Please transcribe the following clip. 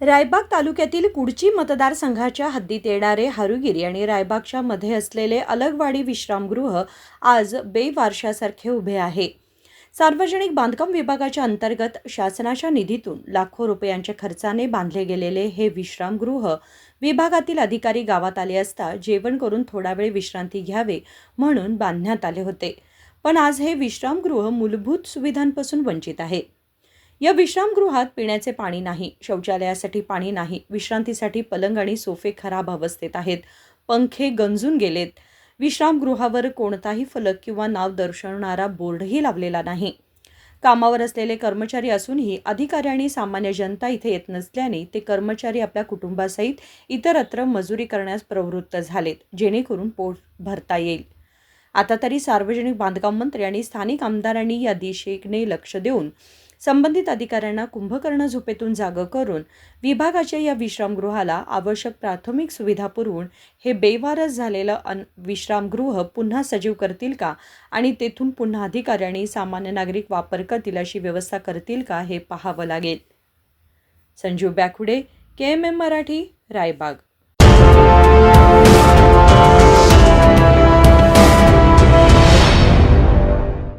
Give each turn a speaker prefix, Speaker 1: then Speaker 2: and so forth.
Speaker 1: रायबाग तालुक्यातील कुडची मतदारसंघाच्या हद्दीत येणारे हारुगिरी आणि रायबागच्या मध्ये असलेले अलगवाडी विश्रामगृह आज बेवारशासारखे उभे आहे. सार्वजनिक बांधकाम विभागाच्या अंतर्गत शासनाच्या निधीतून लाखो रुपयांच्या खर्चाने बांधले गेलेले हे विश्रामगृह विभागातील अधिकारी गावात आले असता जेवण करून थोडा वेळ विश्रांती घ्यावे म्हणून बांधण्यात आले होते. पण आज हे विश्रामगृह मूलभूत सुविधांपासून वंचित आहे. या विश्रामगृहात पिण्याचे पाणी नाही शौचालयासाठी पाणी नाही विश्रांतीसाठी पलंग आणि सोफे खराब अवस्थेत आहेत पंखे गंजून गेलेत. विश्रामगृहावर कोणताही फलक किंवा नाव दर्शवणारा बोर्डही लावलेला नाही. कामावर असलेले कर्मचारी असूनही अधिकारी आणि सामान्य जनता इथे येत नसल्याने ते कर्मचारी आपल्या कुटुंबासहित इतरत्र मजुरी करण्यास प्रवृत्त झालेत जेणेकरून पोट भरता येईल. आता तरी सार्वजनिक बांधकाम मंत्री आणि स्थानिक आमदारांनी या दिशेने लक्ष देऊन संबंधित अधिकाऱ्यांना कुंभकर्ण झोपेतून जागं करून विभागाच्या या विश्रामगृहाला आवश्यक प्राथमिक सुविधा पुरवून हे बेवारस झालेलं अन विश्रामगृह पुन्हा सजीव करतील का? आणि तेथून पुन्हा अधिकाऱ्यांनी सामान्य नागरिक वापर करतील अशी व्यवस्था करतील का हे पाहावं लागेल. Sanjeev Bakhude K M M Marathi Raibag.